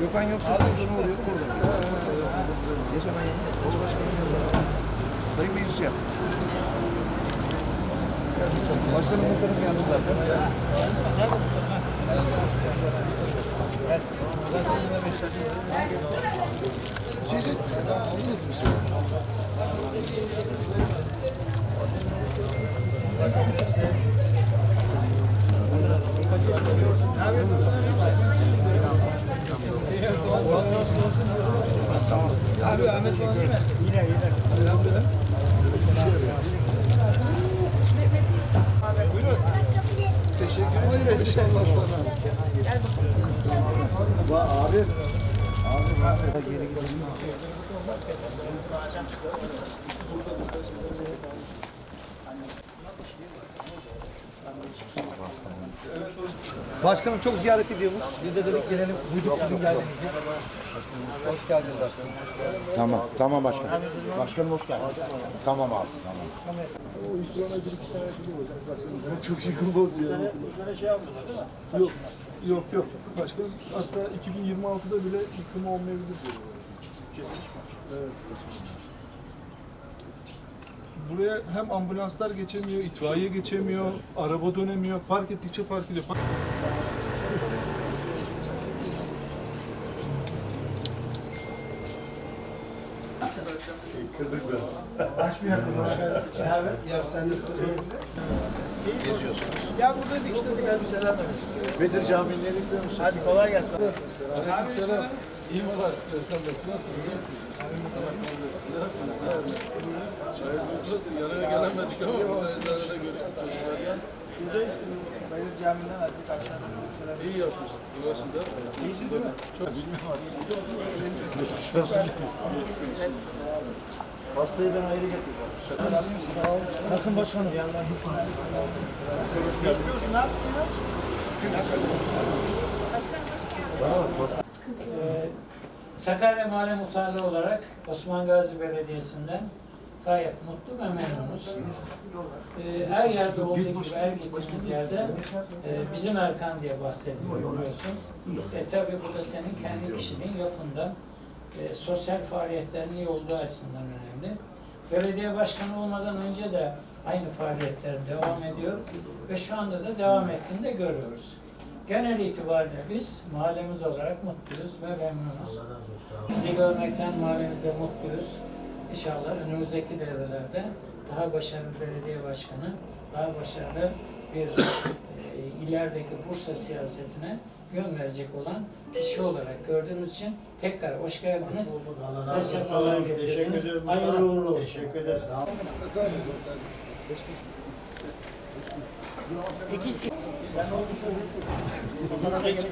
Gökhan yoksa şunu oluyordu burada. Yaşanan Bolu Başkanı'nın yanında. Sayın Meclis yap. Başkanım muhtarım yanında zaten. İçecek. Aldınız mı şey? Abi Ahmet falan değil mi? Yine yine. Buyurun. Teşekkür ederiz inşallah sana. Abi. Abi abi. Geri gidelim. Başkanım çok ziyaret ediyoruz. Biz de dedik gelelim. Duyduk sizin geldiğinizi. Başkanım hoş geldiniz başkanım. Tamam, tamam başkanım. Başkanım hoş geldin. Tamam abi, tamam. O ikrona bir iki tane biliyor hocam. Başkanım çok şıkım bozuyor. Bu sene şey yapmıyorlar değil mi? Yok, yok, yok. Başkanım hatta 2026'da bile yıkımı olmayabilir diyor. Evet. Buraya hem ambulanslar geçemiyor, itfaiye geçemiyor, araba dönemiyor, park ettikçe park ediyor. Park- Ya sen nasılsın? Ya buradaydık işte dedik hadi selam verin. Bedir Camii'ni biliyor musun? Hadi kolay gelsin. Selam. İyi mi? Siz nasılsınız? İyi misiniz? Allah kabul etsin. Ne yaptınız? Mutlu Sigaraya gelemedik ama burada eczanede görüştük çocuklarla. Şurada işte Bayır birkaç tane selam. İyi yapmışız. Uğraşınca. İyiyiz değil mi? Çok Hastayı ben ayrı getireceğim. Nasılsın başkanım? Geçiyorsun ne yapıyorsun? Sakarya Mahalle Muhtarlığı olarak Osman Gazi Belediyesi'nden gayet mutlu ve memnunuz. Ee, her yerde olduğu gibi her gittiğimiz yerde e, bizim Erkan diye bahsediliyor biliyorsun. E, tabii bu da senin kendi kişinin yapından e, sosyal faaliyetlerin iyi olduğu açısından önemli. Belediye başkanı olmadan önce de aynı faaliyetlerin devam ediyor ve şu anda da devam ettiğini de görüyoruz. Genel itibariyle biz mahallemiz olarak mutluyuz ve memnunuz. Bizi görmekten mahallemizde mutluyuz. İnşallah önümüzdeki devrelerde daha başarılı belediye başkanı, daha başarılı bir e, ilerideki Bursa siyasetine yön verecek olan kişi olarak gördüğümüz için tekrar hoş geldiniz. Allah razı olsun. Teşekkür ederim. Hayırlı uğurlu olsun. Teşekkür ederiz. Sen söyle. Fotoğrafa gelin.